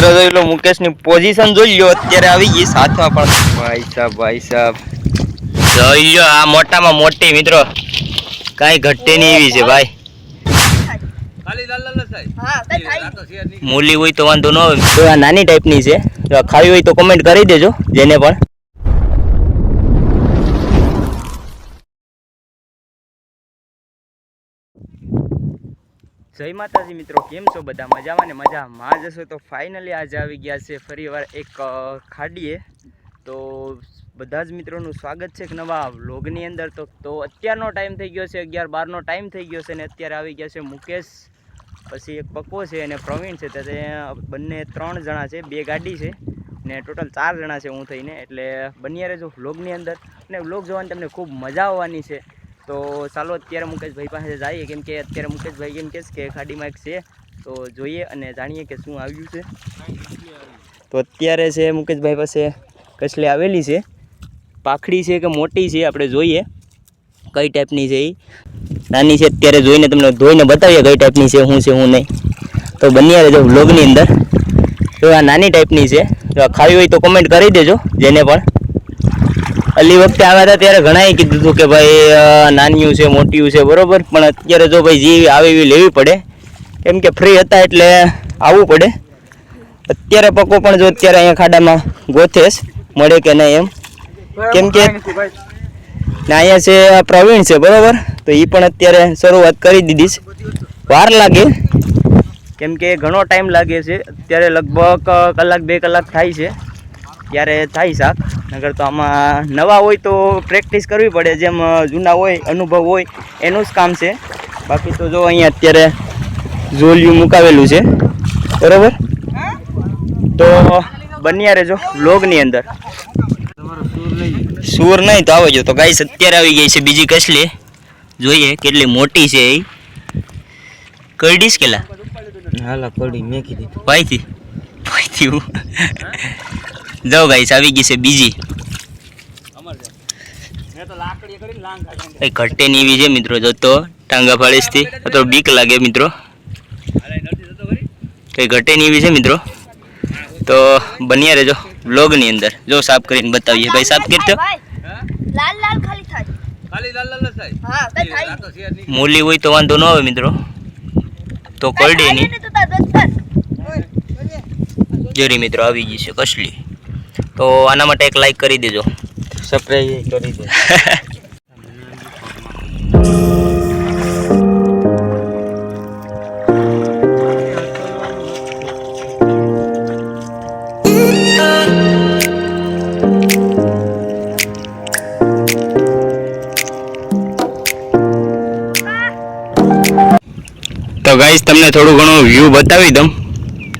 અત્યારે જોઈ મુકેશની પોઝિશન જોઈ લો અત્યારે આવી ગઈ સાથમાં પણ. ભાઈ સાહેબ ભાઈ સાહેબ જોઈ લો આ મોટામાં મોટી મિત્રો. કઈ ઘટે નહીં એવી છે ભાઈ. મૂલી હોય તો વાંધો ન આવે. તો આ નાની ટાઈપની છે. ખાવી હોય તો કોમેન્ટ કરી દેજો જેને પણ. જય માતાજી મિત્રો, કેમ છો બધા? મજામાં ને મજામાં જશો તો ફાઇનલી આજે આવી ગયા છે ફરીવાર એક ખાડીએ. તો બધા જ મિત્રોનું સ્વાગત છે એક નવા વ્લોગની અંદર. તો તો અત્યારનો ટાઈમ થઈ ગયો છે, અગિયાર બારનો ટાઈમ થઈ ગયો છે ને અત્યારે આવી ગયા છે મુકેશ, પછી એક પક્કો છે અને પ્રવીણ છે. તો બંને ત્રણ જણા છે, બે ગાડી છે ને ટોટલ ચાર જણા છે હું થઈને. એટલે બન્યા રહેજો વ્લોગની અંદર. અને વ્લોગ જોવાની તમને ખૂબ મજા આવવાની છે. તો ચાલો અત્યારે મુકેશભાઈ પાસે જઈએ. કેમ કે અત્યારે મુકેશભાઈ કેમ કે ખાડીમાં એક છે. તો જોઈએ અને જાણીએ કે શું આવ્યું છે. તો અત્યારે છે મુકેશભાઈ પાસે કસલે આવેલી છે. પાખડી છે કે મોટી છે આપણે જોઈએ. કઈ ટાઈપની છે એ નાની છે અત્યારે જોઈને તમને ધોઈને બતાવીએ કઈ ટાઈપની છે, શું છે, શું નહીં. તો બન્યા રહેજો વ્લોગની અંદર. તો આ નાની ટાઈપની છે. જો ખાવી હોય તો કોમેન્ટ કરી દેજો, જેને પણ અલી વખતે આવ્યા હતા ત્યારે ઘણાએ કીધું હતું કે ભાઈ નાનીયું છે મોટિયું છે બરોબર? પણ અત્યારે જો ભાઈ જે આવે એવી લેવી પડે. કેમ કે ફ્રી હતા એટલે આવવું પડે. અત્યારે પકો પણ જો અત્યારે અહીંયા ખાડામાં ગોથેશ મળે કે નહીં એમ. કેમ કે ને અહીંયા છે પ્રવીણ છે બરોબર? તો એ પણ અત્યારે શરૂઆત કરી દીધી છે. વાર લાગે. કેમ કે ઘણો ટાઈમ લાગે છે. અત્યારે લગભગ કલાક બે કલાક થાય છે. ત્યારે થાય શાક નગર તો આમાં નવા હોય તો પ્રેક્ટિસ કરવી પડે. જેમ જૂના હોય અનુભવ હોય એનું જ કામ છે. બાકી તો જો અહીંયા અત્યારે ઝોલિયું મુકાવેલું છે. બરાબર? તો બન્યા રહેજો લોગની અંદર. સુર નહીં તો આવજો. તો ગાઈસ અત્યારે આવી ગઈ છે બીજી કસલી. જોઈએ કેટલી મોટી છે એ. કરડીશ કેલા? હાલા કરડી મેં કીધી ભાઈથી. ભાઈથી જાઓ ગાઈસ આવી ગઈ છે બીજી. ઘટે ની એવી છે મિત્રો જતો ટાંગા ફાળીસથી તો બીક લાગે મિત્રો. કઈ ઘટે ની એવી છે મિત્રો. તો બન્યા રહેજો વ્લોગની અંદર. જો સાફ કરીને બતાવીએ. ભાઈ સાફ કરતો લાલ લાલ ખાલી થાય. ખાલી લાલ લાલ થાય? હા કઈ થાય. તો મૂલી હોય તો વાંધો ન આવે મિત્રો. તો કરડે ની જેરી મિત્રો આવી ગઈ છે કસલી. તો આના માટે એક લાઈક કરી દેજો. સપ્રાઈઝ કરી દેજો તો ગાઈસ તમને થોડું ઘણું વ્યૂ બતાવી દઉં.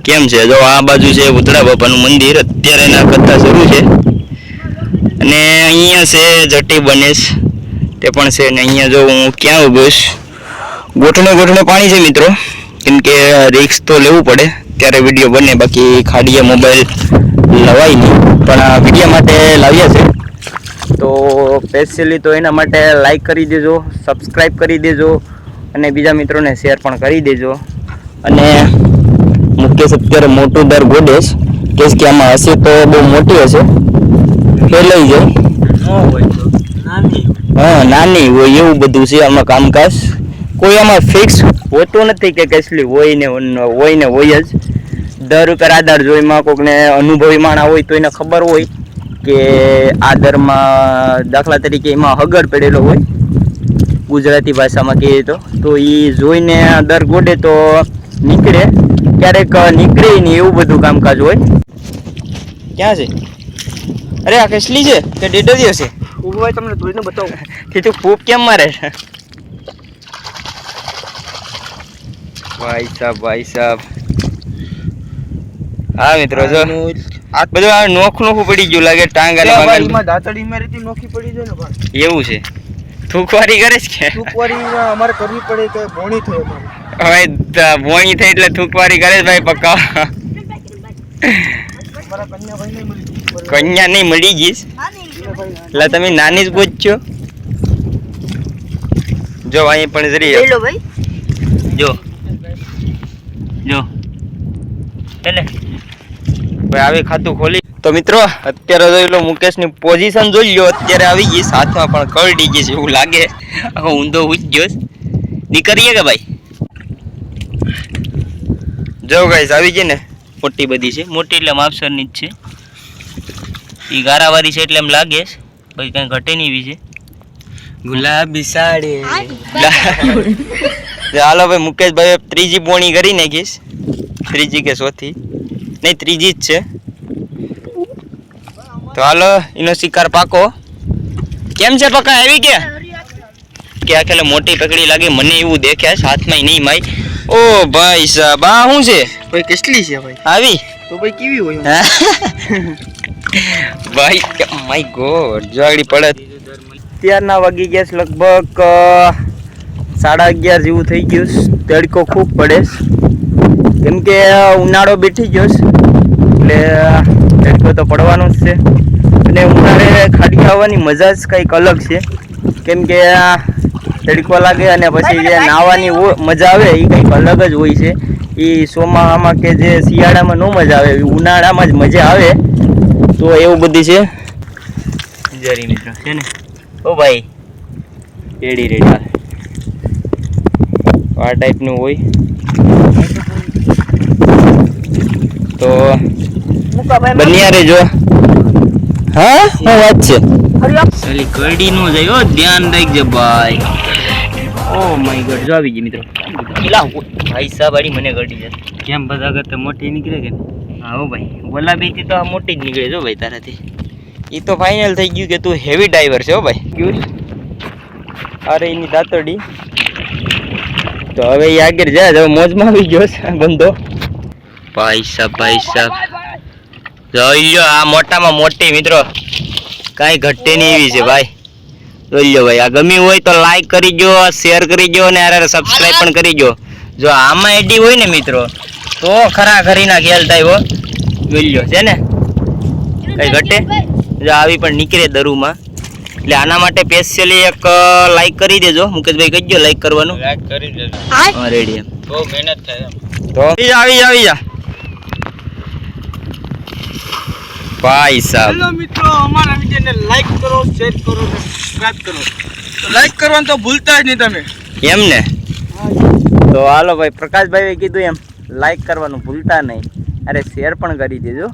કેમ છે? જો આ બાજુ છે ઉતળા બાપાનું મંદિર, અત્યારે એના કથા શરૂ છે. અને અહીંયા છે જટી બનેશ, તે પણ છે. ને અહીંયા જો હું ક્યાં ઊભો છું, ગોઠણે ગોઠણે પાણી છે મિત્રો. કેમ કે રિક્સ તો લેવું પડે, ત્યારે વીડિયો બને, બાકી ખાડીએ મોબાઈલ લવાય નહીં. પણ આ વીડિયો માટે લાવ્યા છે. તો સ્પેશિયલી તો એના માટે લાઈક કરી દેજો સબસ્ક્રાઈબ કરી દેજો, અને બીજા મિત્રોને શેર પણ કરી દેજો. અને મુકેશ અત્યારે મોટું દર ગોડેસ કેસ કે આમાં હશે તો બહુ મોટી હશે. ફેલાઈ જાય. હા, નાની હોય એવું બધું છે આમાં કામકાજ. કોઈ આમાં ફિક્સ હોતું નથી કે કસલી હોય ને હોય ને હોય જ. દર ઉપર આધાર જો એમાં કોઈકને અનુભવી માણા હોય તો એને ખબર હોય કે આ દરમાં દાખલા તરીકે એમાં હગર પડેલો હોય. ગુજરાતી ભાષામાં કહીએ તો. તો એ જોઈને દર ગોડે તો નીકળે. ક્યારેક નીકળે નહીં એવું બધું કામકાજ હોય. ક્યાં છે? અરે આ કેસલી છે કે ડેડરિયો છે? ઊભો હોય તમને ધોઈને બતાવું. કે તું ફૂપ કેમ મારે છે? ભાઈ સાહેબ ભાઈ સાહેબ હા મિત્રો જો. આ બધું આ નોખ નોખું પડી ગયું લાગે ટાંગ અને દાંતડી દાતડી મારી નોખી પડી જાય ને ભાઈ. એવું છે. થૂકવારી કરે છે કે? થૂકવારી અમારે કરવી પડે કે ભોણી થઈ અમારે. હવે ભોણી થઈ એટલે થૂકવારી કરે છે ભાઈ પક્કા. કન્યા નહીં મળી કન્યા ગઈશ એટલે તમે નાની જ પૂછજો જો અહીં પણ જરી. ભાઈ. જો. જો. એટલે ભાઈ આવી ખાતું ખોલી. તો મિત્રો અત્યારે જોઈ લો મુકેશની પોઝિશન જોઈ લો અત્યારે આવી ગઈ. સાથમાં પણ કરડી ગઈ છે એવું લાગે. ઊંધો ઉજ ગયો. નીકળીએ કે ભાઈ? જો ગાઈસ આવી ગઈ ને મોટી બધી છે. મોટી એટલે માપસરની જ છે. એ ગારાવાળી છે એટલે એમ લાગે છે. પછી કઈ ઘટે નહીં એવી છે. ગુલાબી સાડી. હાલો ભાઈ મુકેશભાઈ ત્રીજી બોણી કરી નાખીશ ત્રીજી કે ચોથી? નહીં ત્રીજી જ છે. તો હાલો એનો શિકાર પાકો. કેમ છે પકા આવી કે કે આ મોટી પકડી લાગે મને એવું દેખ્યા છે હાથમાં નહીં માય. ઓ ભાઈ સાહેબ આ શું છે? ભાઈ કેટલી છે ભાઈ? આવી? તો ભાઈ કેવી હોય? ભાઈ માય ગોડ જોગડી પડે. અત્યારના વાગી ગયા છે લગભગ સાડા અગિયાર જેવું થઈ ગયું છે. તડકો ખૂબ પડે કેમ કે ઉનાળો બેઠી ગયો છે. એટલે તડકો તો પડવાનો જ છે. અને ઉનાળે ખાડી આવવાની મજા જ કંઈક અલગ છે. કેમ કે આ તડકો લાગે અને પછી જે નાહવાની મજા આવે એ કંઈક અલગ જ હોય છે. એ ચોમાસામાં કે જે શિયાળામાં ન મજા આવે એ ઉનાળામાં જ મજા આવે. તો એવું બધી છે. જરી મિત્રો છે ને? ઓ ભાઈ રેડી રેડી. આ ટાઈપનું હોય. તો બન્યા રહેજો. હા? હું વાત છે. સાલી કરડી નો જાય હો ધ્યાન રાખજે ભાઈ. ઓ માય ગોડ જો આવી ગઈ મિત્રો. પેલા ભાઈ સાહેબ આડી મને કરડી જાય કેમ બધા કરતા મોટી નીકળે કે? હા હો ભાઈ ઓલા બેથી તો આ મોટી જ નીકળે જો ભાઈ તારાથી. એ તો ફાઇનલ થઈ ગયું કે તું હેવી ડ્રાઈવર છે હો ભાઈ. ગયું અરે એની દાંતડી તો હવે એ આગળ જાય હવે મોજમાં આવી ગયો છે બંધો. ભાઈ સાહેબ ભાઈ સાહેબ. જોઈ લો આ મોટામાં મોટી મિત્રો કાંઈ ઘટે નહીં એવી છે ભાઈ. જોઈલો ભાઈ આ ગમ્યું હોય તો લાઈક કરી દો શેર કરી દો અને અરે સબસ્ક્રાઈબ પણ કરી જો આમાં એડી હોય ને મિત્રો તો ખરા ખરીના ખ્યાલ થાય હો. જોઈલો છે ને? કઈ ઘટે? જો આવી પણ નીકળે દરુમાં. એટલે આના માટે સ્પેશિયલી એક લાઈક કરી દેજો. મુકેશભાઈ કહીજો લાઈક કરવાનું. લાઈક કરી દેજો. રેડી બહુ મહેનત થાય તો? આવી જા, આવી જા, આવી જા ભાઈ સાહેબ. હેલો મિત્રો અમારા વિડીયોને લાઈક કરો શેર કરો અને સબસ્ક્રાઇબ કરો. લાઈક કરવાનું તો ભૂલતા જ નહીં તમે. એમ ને? તો હાલો ભાઈ પ્રકાશભાઈએ કીધું એમ લાઈક કરવાનું ભૂલતા નહીં. અરે શેર પણ કરી દેજો.